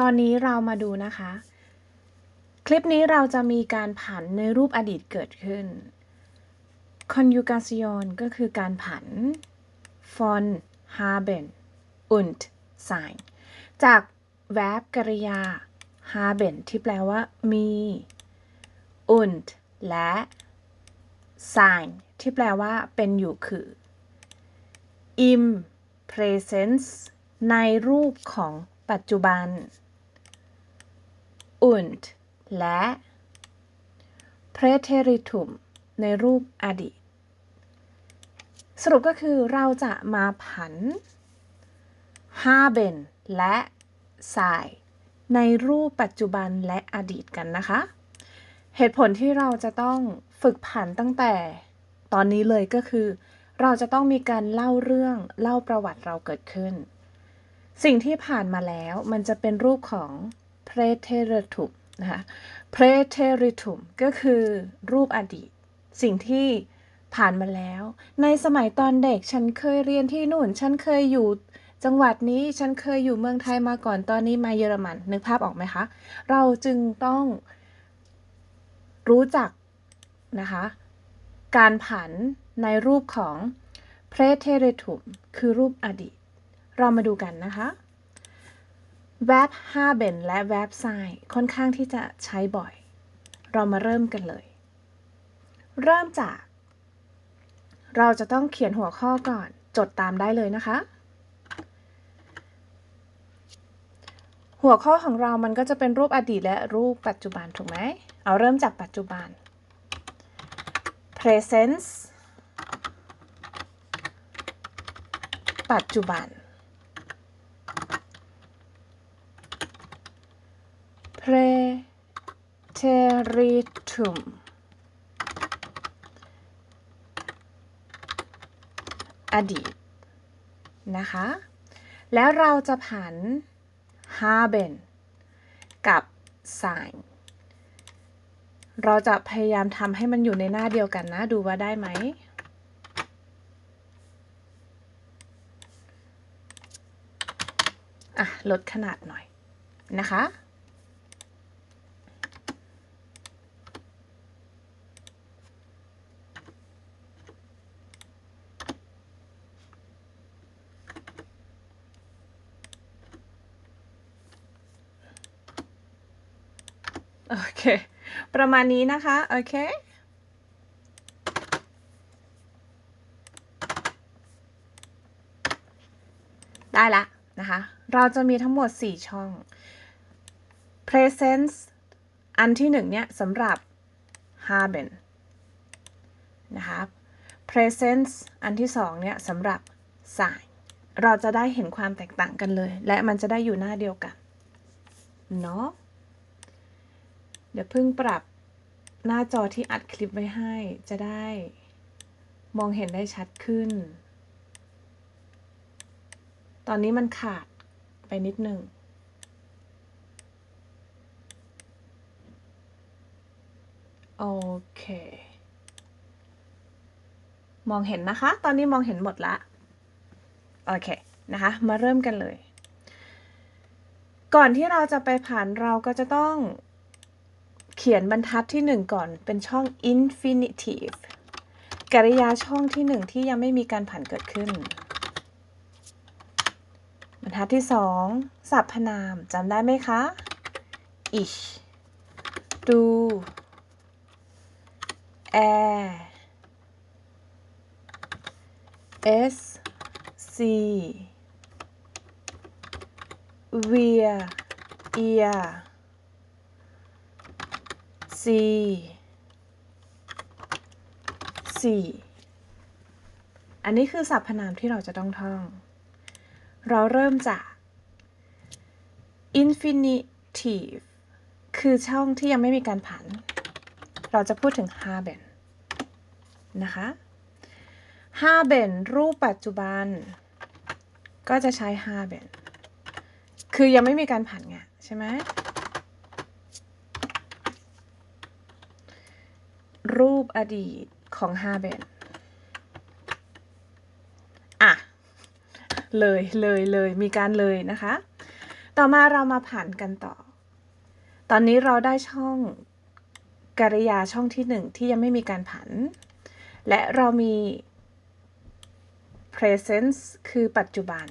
ตอนนี้เรามาดูนะคะ คลิปนี้เราจะมีการผันในรูปอดีตเกิดขึ้น conjugation ก็คือการผัน von haben und sein จาก verb กริยา haben ที่แปลว่ามี und และ sein ที่แปลว่าเป็นอยู่คือ im presence ในรูปของปัจจุบัน und และ präteritum ในรูปอดีต สรุปก็คือเราจะมาผัน haben และ sein ในรูปปัจจุบันและอดีตกันนะคะ เหตุผลที่เราจะต้องฝึกผันตั้งแต่ตอนนี้เลยก็คือ เราจะต้องมีการเล่าเรื่องเล่าประวัติเราเกิดขึ้น สิ่งที่ผ่านมาแล้วมันจะเป็นรูปของ preteritum นะคะ preteritum ก็คือรูปอดีต สิ่งที่ผ่านมาแล้ว ในสมัยตอนเด็กฉันเคยเรียนที่นู่น ฉันเคยอยู่จังหวัดนี้ฉันเคยอยู่เมืองไทยมาก่อนตอนนี้มาเยอรมันนึกภาพออกไหมคะ เราจึงต้องรู้จักนะคะ การผันในรูปของ preteritum คือรูปอดีต เรามาดูกันนะคะ verb haben และ verb sein ค่อนข้างที่จะใช้บ่อย เรามาเริ่มกันเลย เริ่มจาก เราจะต้องเขียนหัวข้อก่อน จดตามได้เลยนะคะ หัวข้อของเรามันก็จะเป็นรูปอดีตและรูปปัจจุบันถูกไหม เอาเริ่มจากปัจจุบัน presence ปัจจุบัน preteritum อดีต นะคะ แล้วเราจะผัน haben กับ sein เราจะพยายามทำให้มันอยู่ในหน้าเดียวกันนะ ดูว่าได้ไหม อะ ลดขนาดหน่อยนะคะ โอเค ประมาณนี้นะคะ โอเคได้ละนะคะ เราจะมีทั้งหมด 4 ช่อง presence อันที่1เนี่ยสำหรับ haben นะคะ presence อันที่2เนี่ยสำหรับ sein เราจะได้เห็นความแตกต่างกันเลย และมันจะได้อยู่หน้าเดียวกัน เนาะ เดี๋ยวเพิ่งปรับหน้าจอที่อัดคลิปไว้ให้ จะได้ มองเห็นได้ชัดขึ้น ตอนนี้มันขาดไปนิดหนึ่ง โอเค มองเห็นนะคะ ตอนนี้มองเห็นหมดละ โอเค นะคะ มาเริ่มกันเลย ก่อนที่เราจะไปผ่านเราก็จะต้อง เขียนบรรทัดที่หนึ่งก่อนเป็นช่อง infinitive กริยาช่องที่หนึ่งที่ยังไม่มีการผ่านเกิดขึ้น บรรทัดที่สองสรรพนามจำได้ไหมคะ ich du er es sie wir ihr sie sie อันนี้คือสรรพนามที่เราจะต้องท่อง เราเริ่มจาก infinitive คือช่องที่ยังไม่มีการผัน เราจะพูดถึง haben นะคะ haben รูปปัจจุบัน ก็จะใช้ haben คือยังไม่มีการผันไงใช่ไหม รูปอดีตของ haben อะ เลยเลยเลยมีการเลยนะคะ ต่อมาเรามาผ่านกันต่อ ตอนนี้เราได้ช่องกริยาช่องที่หนึ่งที่ยังไม่มีการผัน และเรามี presence คือปัจจุบัน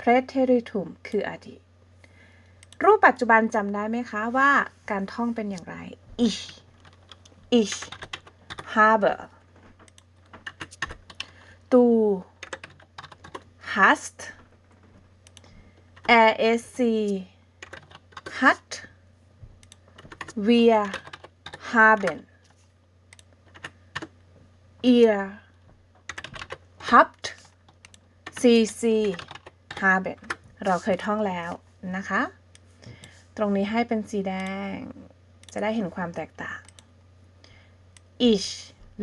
preteritum คืออดีต รูปปัจจุบันจำได้ไหมคะว่าการท่องเป็นอย่างไร ich ich habe du hast er es sie hat wir haben ihr habt sie sie haben เราเคยท่องแล้วนะคะ ตรงนี้ให้เป็นสีแดง จะได้เห็นความแตกต่าง ich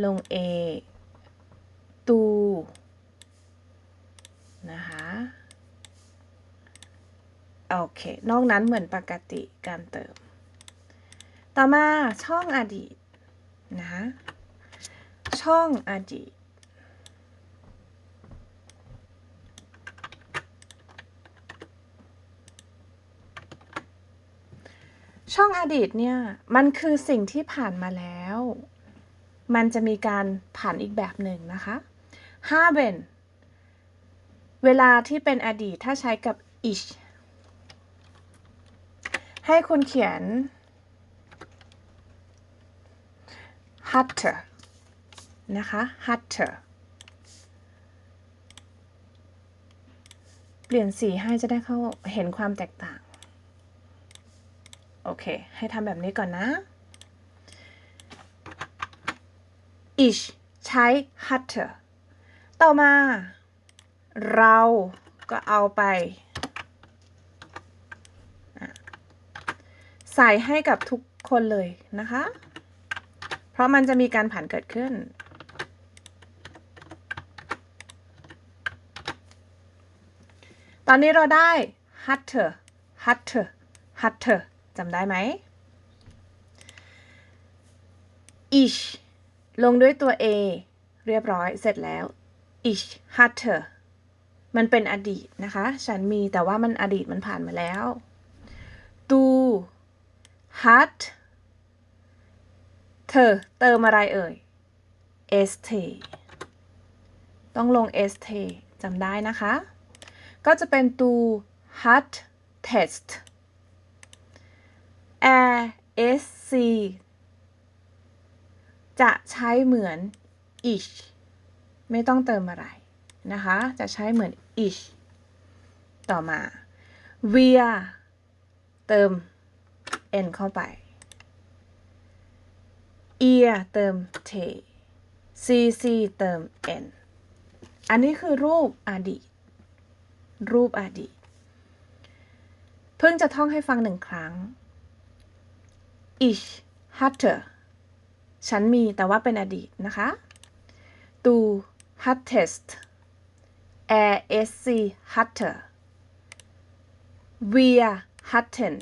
ลง a ตูนะคะโอเค นอกนั้นเหมือนปกติการเติม ต่อมาช่องอดีตนะคะช่องอดีต ช่องอดีตเนี่ย มันคือสิ่งที่ผ่านมาแล้ว มันจะมีการผ่านอีกแบบหนึ่งนะคะห้าเบนเวลาที่เป็นอดีตถ้าใช้กับ ich ให้คุณเขียน hatte นะคะ hatte เปลี่ยนสีให้จะได้เข้าเห็นความแตกต่าง โอเค ให้ทำแบบนี้ก่อนนะ ich ใช้ hatte ต่อมา เราก็เอาไป ใส่ให้กับทุกคนเลยนะคะ เพราะมันจะมีการผ่านเกิดขึ้น ตอนนี้เราได้ hatte hatte hatte จำได้ไหม ich ลงด้วยตัว a เรียบร้อยเสร็จแล้ว ich hatte มันเป็นอดีตนะคะ ฉันมีแต่ว่ามันอดีตมันผ่านมาแล้ว du hat เธอเติมอะไรเอ่ย st ต้องลง st จำได้นะคะ ก็จะเป็น du hat test er s c จะใช้เหมือน ich ไม่ต้องเติมอะไรนะคะ จะใช้เหมือน ich ต่อมา wir เติม n เข้าไป ear เติม t cc เติม n อันนี้คือรูปอดีต รูปอดีต เพิ่งจะท่องให้ฟังหนึ่งครั้ง ich hatte ฉันมีแต่ว่าเป็นอดีตนะคะ du hattest er es sie hatte wir hatten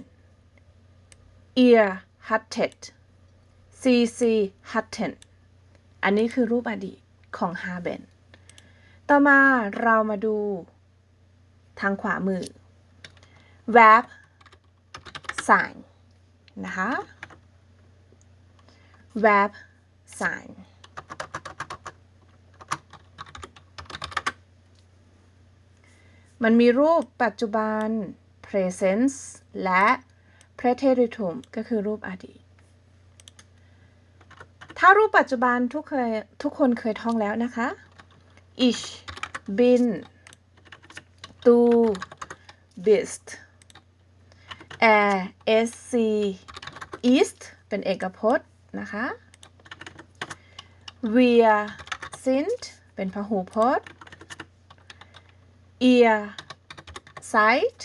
ihr hattet sie sie hatten อันนี้คือรูปอดีตของ haben ต่อมาเรามาดูทางขวามือ verb sign นะคะ verb sign มันมีรูปปัจจุบัน present และ preteritum ก็คือรูปอดีต ถ้ารูปปัจจุบันทุกเคยทุกคนเคยท่องแล้วนะคะ ich bin du bist er es sie ist เป็นเอกพจน์ นะคะ wir sind เป็นพหูพจน์ ihr seid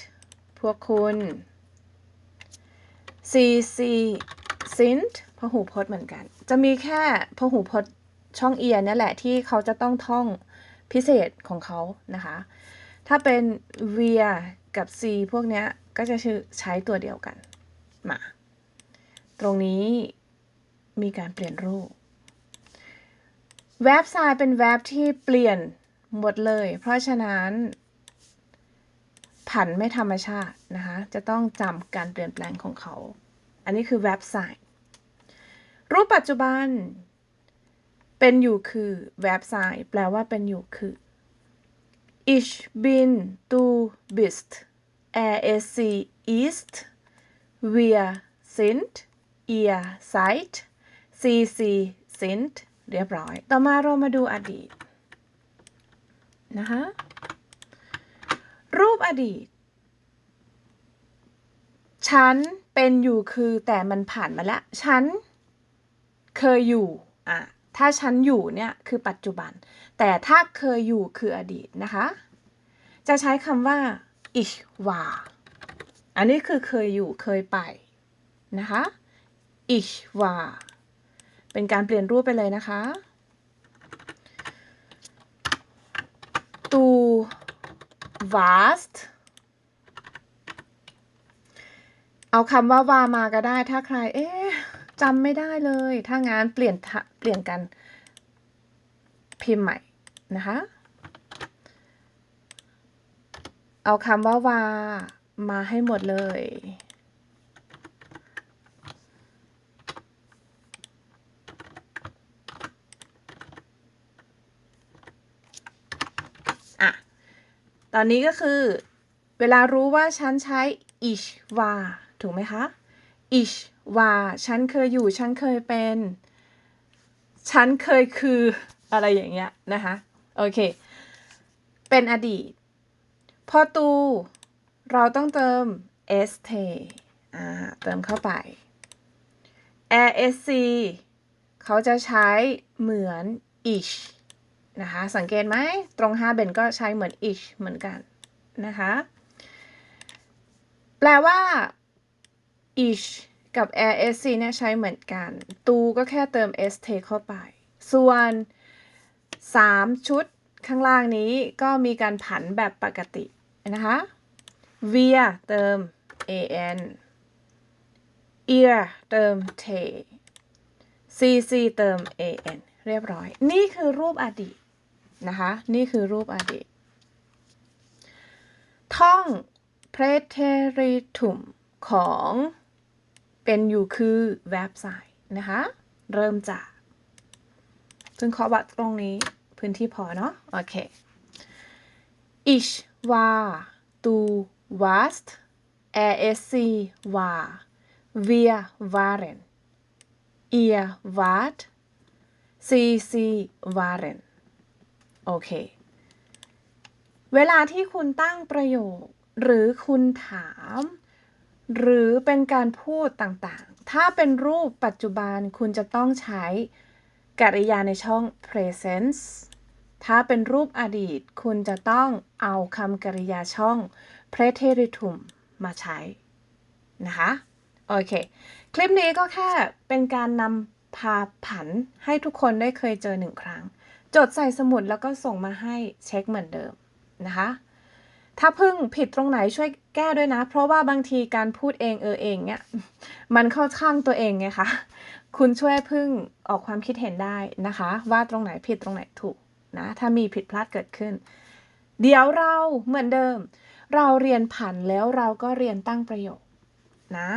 พวกคุณ sie sie sind พหูพจน์เหมือนกัน จะมีแค่พหูพจน์ช่องเอียนี่แหละที่เขาจะต้องท่องพิเศษของเขานะคะ ถ้าเป็น wir กับ sie พวกเนี้ยก็จะใช้ตัวเดียวกัน มา ตรงนี้ มีการเปลี่ยนรูป verb sign เป็น verb ที่เปลี่ยนหมดเลย เพราะฉะนั้น ผันไม่ธรรมชาตินะคะ จะต้องจำการเปลี่ยนแปลงของเขา อันนี้คือ verb sign รูปปัจจุบัน เป็นอยู่คือ verb sign แปลว่าเป็นอยู่คือ Ich bin du bist er ist sie ist wir sind ihr seid sie sie sind เรียบร้อย ต่อมาเรามาดูอดีตนะคะรูปอดีต ฉันเป็นอยู่คือแต่มันผ่านมาแล้ว ฉันเคยอยู่อะถ้าฉันอยู่เนี่ยคือปัจจุบัน แต่ถ้าเคยอยู่คืออดีตนะคะ จะใช้คำว่า ich war อันนี้คือเคยอยู่เคยไปนะคะ ich war เป็นการเปลี่ยนรูปไปเลยนะคะ du warst เอาคำว่าวามาก็ได้ ถ้าใคร เอ๊ะจำไม่ได้เลย ถ้างานเปลี่ยนเปลี่ยนกันพิมพ์ใหม่นะคะ เอาคำว่าวามาให้หมดเลย ตอนนี้ก็คือ เวลารู้ว่าฉันใช้ ich war ถูกไหมคะ ich war ฉันเคยอยู่ ฉันเคยเป็น ฉันเคยคืออะไรอย่างเงี้ยนะคะ โอเค เป็นอดีต พอตู เราต้องเติม st อ่า เติมเข้าไป rsc เขาจะใช้เหมือน ich นะคะ สังเกตไหมตรง 5 เบนก็ใช้เหมือน ich เหมือนกันนะคะ แปลว่า ich กับ rsc เนี่ยใช้เหมือนกัน ตูก็แค่เติม st เข้าไป ส่วน 3 ชุดข้างล่างนี้ก็มีการผันแบบปกตินะคะ wir เติม an ear เติม t cc เติม an เรียบร้อย นี่คือรูปอดีต นะคะ นี่คือรูปอดีต ท่อง preteritum ของเป็นอยู่คือเว็บไซต์นะคะ เริ่มจาก ซึ่งขอวัดตรงนี้พื้นที่พอเนาะโอเค ich war du warst er es sie war wir waren ihr wart sie sie waren โอเค เวลาที่คุณตั้งประโยค หรือคุณถาม หรือเป็นการพูดต่างๆ ถ้าเป็นรูปปัจจุบันคุณจะต้องใช้กริยาในช่อง present ถ้าเป็นรูปอดีต คุณจะต้องเอาคำกริยาช่อง preteritum มาใช้ นะคะ โอเค คลิปนี้ก็แค่เป็นการนำพาผันให้ทุกคนได้เคยเจอหนึ่งครั้ง จดใส่สมุดแล้วก็ส่งมาให้เช็คเหมือนเดิมนะคะ ถ้าพึ่งผิดตรงไหนช่วยแก้ด้วยนะ เพราะว่าบางทีการพูดเองเออเองเนี่ยมันเข้าข้างตัวเองไงคะคุณช่วยพึ่งออกความคิดเห็นได้นะคะ ว่าตรงไหนผิดตรงไหนถูกนะถ้ามีผิดพลาดเกิดขึ้น เดี๋ยวเราเหมือนเดิม เราเรียนผันแล้วเราก็เรียนตั้งประโยคนะ